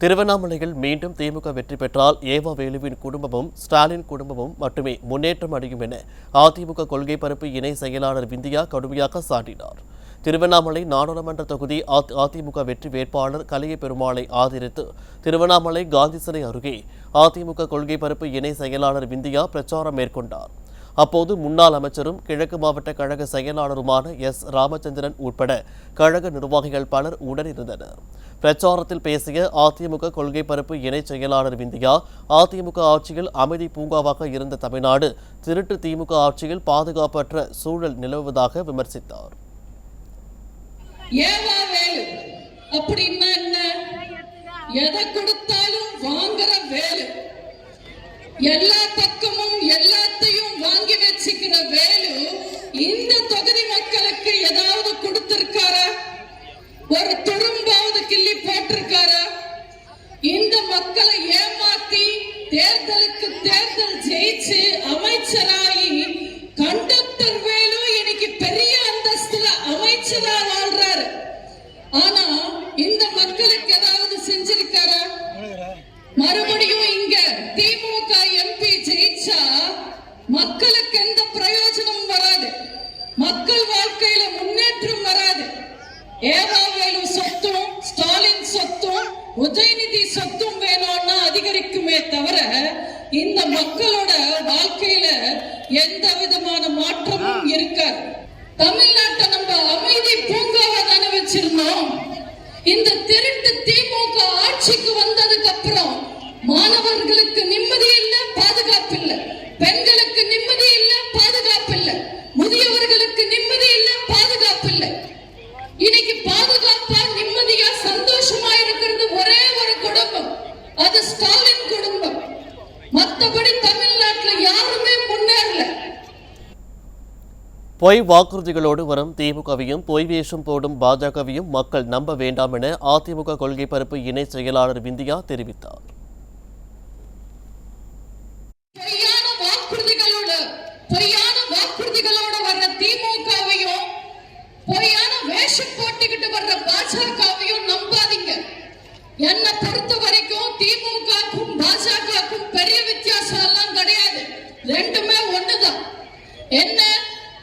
திருவண்ணாமலையில் மீண்டும் திமுக வெற்றி பெற்றால் ஏவா வேலுவின் குடும்பமும் ஸ்டாலின் குடும்பமும் மட்டுமே முன்னேற்றம் அடையும் என அதிமுக கொள்கை பரப்பு இணை செயலாளர் விந்தியா கடுமையாக சாட்டினார் திருவண்ணாமலை நாடாளுமன்ற தொகுதி அதிமுக வெற்றி வேட்பாளர் கலிய பெருமாளை ஆதரித்து திருவண்ணாமலை காந்தி சிலை அருகே அதிமுக கொள்கை பரப்பு இணை செயலாளர் விந்தியா பிரச்சாரம் மேற்கொண்டார். அப்போது முன்னாள் அமைச்சரும் கிழக்கு மாவட்ட கழக செயலாளருமான எஸ். ராமச்சந்திரன் உட்பட கழக நிர்வாகிகள் பலர் உடனிருந்தனர். பிரச்சாரத்தில் பேசிய அதிமுக கொள்கை பரப்பு இணை செயலாளர் விந்தியா அதிமுக ஆட்சியில் அமைதி பூங்காவாக இருந்த தமிழ்நாடு திருட்டு திமுக ஆட்சியில் பாதுகாப்பற்ற சூழல் நிலவுவதாக விமர்சித்தார். அப்படின்னா என்ன? எதை கொடுத்தாலும் வாங்குற வேலை. எல்லா பக்கமும் எல்லாத்தையும் வாங்கி வச்சுக்கிற வேலு இந்த தொகுதி மக்களுக்கு ஏதாவது கொடுத்திருக்காரா? ஒரு துரும்பாவது கிள்ளி போட்டிருக்காரா? இந்த மக்களை ஏமாத்தி தேர்தலுக்கு தேர்தல் ஜெயிச்சு அமைச்சராகி கண்டக்டர் வேலு இன்னைக்கு பெரிய அந்தஸ்துல அமைச்சரா வாழ்றாரு. ஆனா இந்த மக்களுக்கு ஏதாவது செஞ்சிருக்காரா? மறுபடியும் இங்க திமுக எம்பி ஜெயிச்சா மக்களுக்கு எந்த பிரயோஜனமும் வராது. மக்கள் வாழ்க்கையில முன்னேற்றம் வராது. ஏவாவேலு சொத்தும் ஸ்டாலின் சொத்தும் உதயநிதி சொத்தும் வேணும்னா அதிகரிக்குமே தவிர இந்த மக்களோட வாழ்க்கையில எந்த விதமான மாற்றமும் இருக்காது. தமிழ்நாட்டை நம்ம அமைதி பூங்காவா தானே வச்சிருந்தோம். இந்த திருட்டு திமுக ஆட்சிக்கு வந்ததுக்கு அப்புறம் மாணவர்களுக்கு நிம்மதி இல்ல பாதுகாப்பு இல்ல. பெண்களுக்கு நிம்மதி இல்ல பாதுகாப்பு இல்ல. முதியவர்களுக்கு நிம்மதி இல்ல பாதுகாப்பு இல்ல. இன்னைக்கு பாதுகாப்பா நிம்மதியா சந்தோஷமா இருக்கிறது ஒரே ஒரு குடும்பம். அது ஸ்டாலின் குடும்பம். மத்தபடி தமிழ்நாட்டுல யாருமே முன்னேறல. பொய் வாக்குறுதிகளோடு வரும் திமுகவையும் பொய் வேஷம் போடும் பாஜகவையும் மக்கள் நம்ப வேண்டாம் என அதிமுக கொள்கை பரப்பு இணை செயலாளர் விந்தியா தெரிவித்தார். சரியான வாக்குறுதிகளோட பொய்யான வாக்குறுதிகளோட வர்ற திமுகவையும் பொய்யான வேஷம் போட்டுக்கிட்டு வர்ற பாஜகவையும் நம்பாதீங்க. என்னை பொறுத்த வரைக்கும் திமுகக்கும் பாஜகக்கும் பெரிய வித்தியாசம் எல்லாம் கிடையாது. ரெண்டுமே ஒண்ணுதான். என்ன?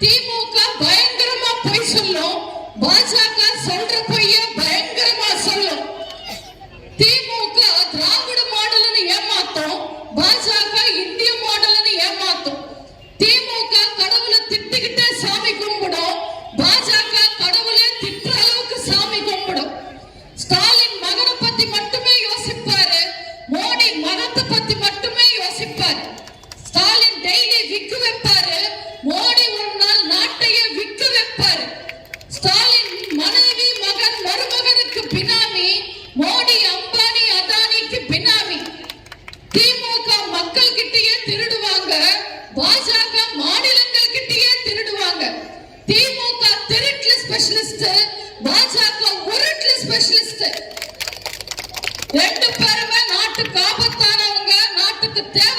திமுக பயங்கரமா பொய் சொல்லும் பாஜக சொல்ற பொய்ய பயங்கரமா சொல்லும். திமுக திராவிட மாடல்னு ஏமாத்தும் பாஜக ஸ்பெஷலிஸ்ட் பாஜக உருட்டுல ஸ்பெஷலிஸ்ட் ரெண்டு பேருமே நாட்டுக்கு ஆபத்தானவங்க. நாட்டுக்கு தேவை